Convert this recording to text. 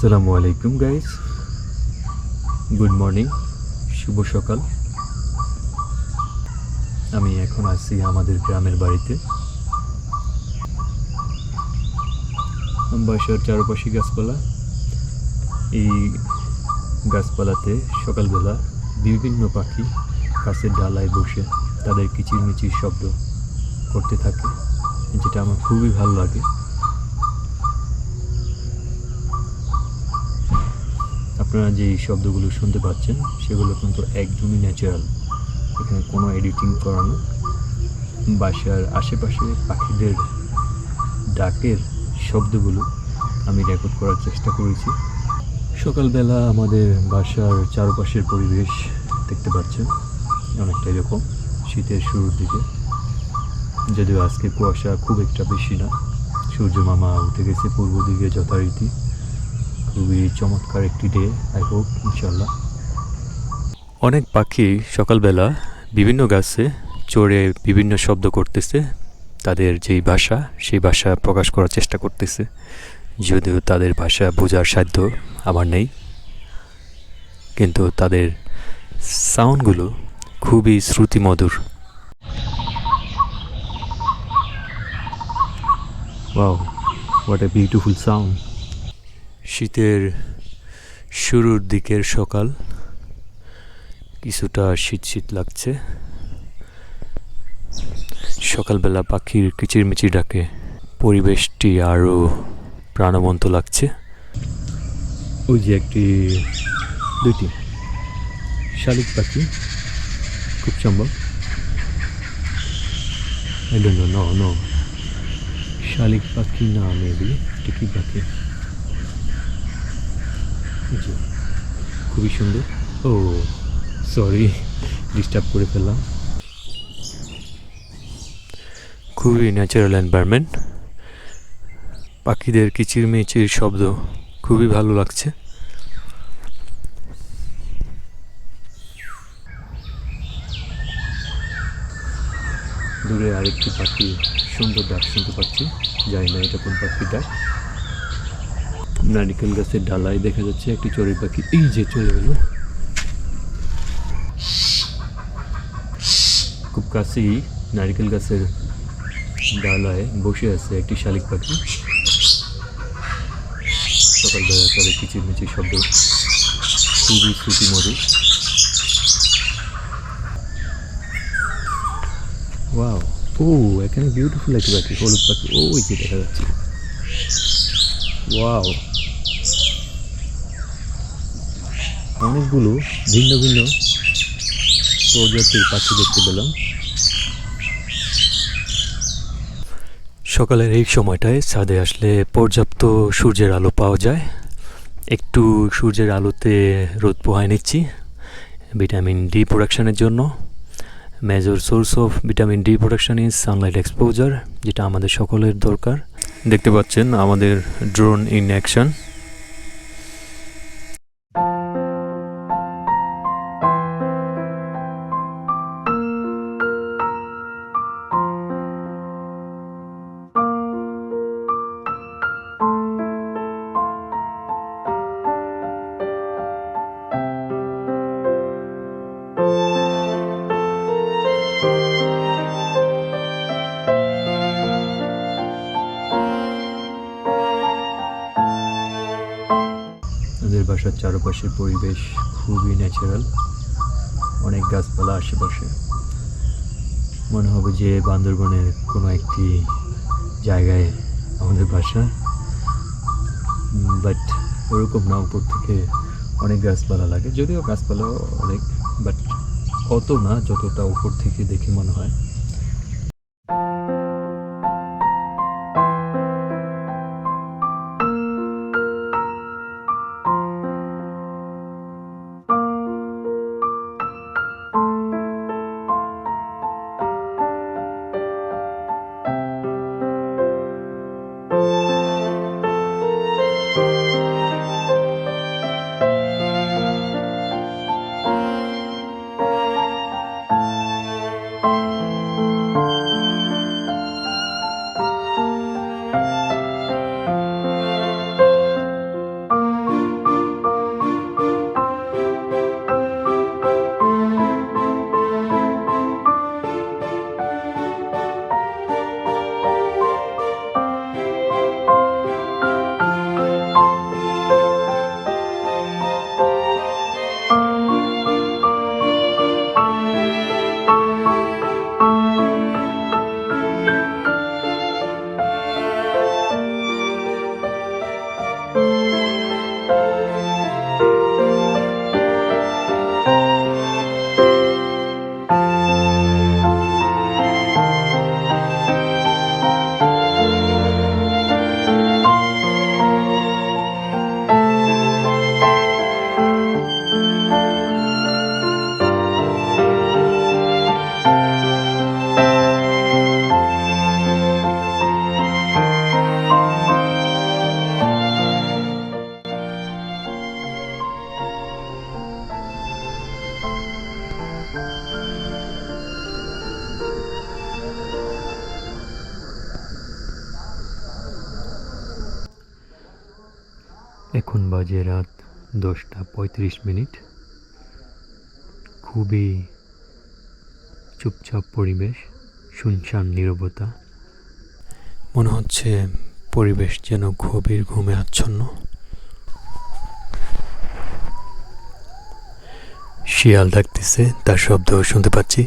আসসালামু আলাইকুম guys good morning শুভ সকাল। আমি এখন আছি আমাদের গ্রামের বাড়িতে। বাসার চারপাশে গাছপালা। এই গাছপালাতে সকালবেলা বিভিন্ন পাখি গাছের ডালায় বসে তাদের কিচিরমিচির শব্দ করতে থাকে, যেটা আমার খুবই ভালো লাগে। আপনারা যে শব্দগুলো শুনতে পাচ্ছেন, সেগুলো কিন্তু একদমই ন্যাচারাল এখানে কোনো এডিটিং করানো বাসার আশেপাশে পাখিদের ডাকের শব্দগুলো আমি রেকর্ড করার চেষ্টা করেছি। সকালবেলা আমাদের বাসার চারপাশের পরিবেশ দেখতে পাচ্ছেন অনেকটা এরকম শীতের শুরুর দিকে। যদিও আজকে কুয়াশা খুব একটা বেশি না। সূর্য মামা উঠে গেছে পূর্ব দিকে যথারীতি। খুবই চমৎকার একটি ডে আই হোপ ইনশাল্লাহ অনেক পাখি সকালবেলা বিভিন্ন গাছে চড়ে বিভিন্ন শব্দ করতেছে, তাদের যেই ভাষা, সেই ভাষা প্রকাশ করার চেষ্টা করতেছে। যদিও তাদের ভাষা বোঝার সাধ্য আমার নেই, কিন্তু তাদের সাউন্ডগুলো খুবই শ্রুতিমধুর। Wow what a beautiful sound শীতের শুরুর দিকের সকাল। কিছুটা শীত শীত লাগছে। সকালবেলা পাখির কিচিরমিচির ডাকে। পরিবেশটি আরও প্রাণবন্ত লাগছে। ওই যে একটি দুটি শালিক পাখি, খুব সম্ভব. শালিক পাখি না মেবি টিকি পাখি। জি। খুবই সুন্দর। ও সরি ডিস্টার্ব করে ফেললাম। খুবই ন্যাচারাল এনভায়রনমেন্ট পাখিদের কিচিরমিচির শব্দ খুবই ভালো লাগছে। দূরে আরেকটি পাখি সুন্দর ডাক শুনতে পাচ্ছি। জানি না এটা কোন পাখির ডাক নারিকেল গাছের ডালায় দেখা যাচ্ছে, একটি চড়ুই পাখি। এই যে চলে গেল। খুব কাছেই নারিকেল গাছের ডালায় বসে আছে একটি শালিক পাখি। সকালবেলা তাদের কিচির কিচিরমিচির শব্দ। খুবই শ্রুতি মধুর ওয়াও, ও, এখানে বিউটিফুল একটি পাখি, হলুদ পাখি। ও ওই যে দেখা যাচ্ছে। ওয়াও। অনেকগুলো ভিন্ন ভিন্ন প্রজাতির পাখি দেখতে পেলাম। সকালের এই সময়টায় ছাদে আসলে পর্যাপ্ত সূর্যের আলো পাওয়া যায়। একটু সূর্যের আলোতে রোদ পোহায় নিচ্ছি, ভিটামিন ডি প্রোডাকশানের জন্য। Major source of vitamin D production is sunlight exposure যেটা আমাদের সকলের দরকার। দেখতে পাচ্ছেন আমাদের ড্রোন ইন অ্যাকশন বাসার চারপাশের পরিবেশ খুবই ন্যাচারাল অনেক গাছপালা আশেপাশে। মনে হবে যে বান্দরবনের কোনো একটি জায়গায় আমাদের বাসা। বাট ওরকম না, উপর থেকে অনেক গাছপালা লাগে। যদিও গাছপালা অনেক বাট অত না, যতটা উপর থেকে দেখে মনে হয়। এখন বাজে রাত দশটা পঁয়ত্রিশ মিনিট। খুবই চুপচাপ পরিবেশ, শুনশান নীরবতা। মনে হচ্ছে পরিবেশ যেন গভীর ঘুমে আচ্ছন্ন। শিয়াল ডাকতেছে, তার শব্দ শুনতে পাচ্ছি।